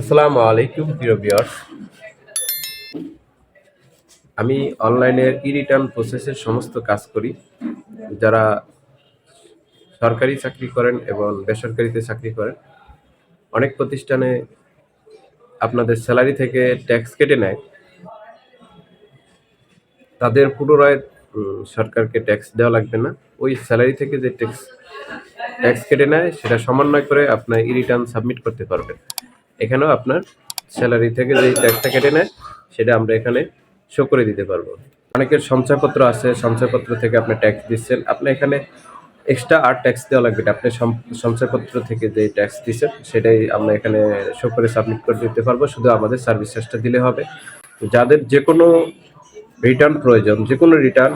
আসসালামু আলাইকুম, প্রিয় ভিউয়ার্স। আমি অনলাইনের ই রিটার্ন প্রসেসের সমস্ত কাজ করি। যারা সরকারি চাকরি করেন এবং বেসরকারিতে চাকরি করেন, অনেক প্রতিষ্ঠানে আপনাদের স্যালারি থেকে ট্যাক্স কেটে নেয়। তাদের পুনরায় সরকারকে ট্যাক্স দেওয়া লাগবে না। ওই স্যালারি থেকে যে ট্যাক্স ট্যাক্স কেটে নেয়, সেটা সমন্বয় করে আপনার ই রিটার্ন সাবমিট করতে পারবেন। এখানেও আপনার স্যালারি থেকে যে ট্যাক্সটা কেটে নেয়, সেটা আমরা এখানে শো করে দিতে পারব। অনেকের সঞ্চয়পত্র আছে সঞ্চয়পত্র থেকে আপনি ট্যাক্স দিচ্ছেন। আপনি এখানে এক্সট্রা আর ট্যাক্স দেওয়া লাগবে আপনি সঞ্চয়পত্র থেকে যে ট্যাক্স দিচ্ছেন, সেটাই আমরা এখানে শো করে সাবমিট করে দিতে পারব। শুধু আমাদের সার্ভিস চার্জটা দিলে হবে। যাদের যে কোনো রিটার্ন প্রয়োজন যে কোনো রিটার্ন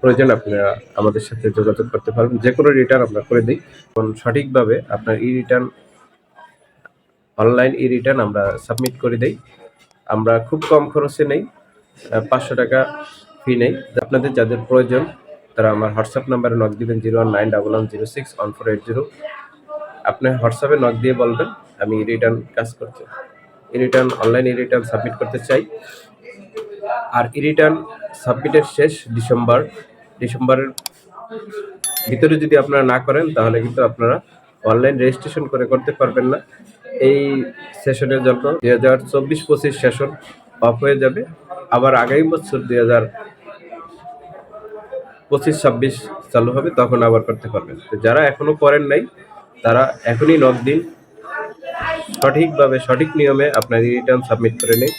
প্রয়োজন আপনারা আমাদের সাথে যোগাযোগ করতে পারবেন। যে কোনো রিটার্ন আমরা করে দিই। এবং সঠিকভাবে আপনার e return online e return আমরা সাবমিট করে দেই। আমরা খুব কম খরচে নেই পাঁচশো টাকা ফি নেই। আপনাদের যাদের প্রয়োজন, তারা আমার হোয়াটসঅ্যাপ নাম্বারে নক দিবেন zero one nine double one zero six one four eight zero. আপনি হোয়াটসঅ্যাপে নক দিয়ে বলবেন, আমি রিটার্ন কাজ করতে e return online e return submit করতে চাই। আর ই রিটার্ন সাবমিটের শেষ ডিসেম্বর, ডিসেম্বরের ভিতরে যদি আপনারা না করেন, তাহলে কিন্তু আপনারা অনলাইন রেজিস্ট্রেশন করে করতে পারবেন না। এই সেশনের জন্য দুই হাজার চব্বিশ পঁচিশ সেশন অফ হয়ে যাবে, আবার আগামী বছর দুই হাজার পঁচিশ ছাব্বিশ চালু হবে, তখন আবার করতে পারবেন যারা এখনও করেন নাই, তারা এখনই নক দিন। সঠিকভাবে সঠিক নিয়মে আপনার রিটার্ন সাবমিট করে নিন।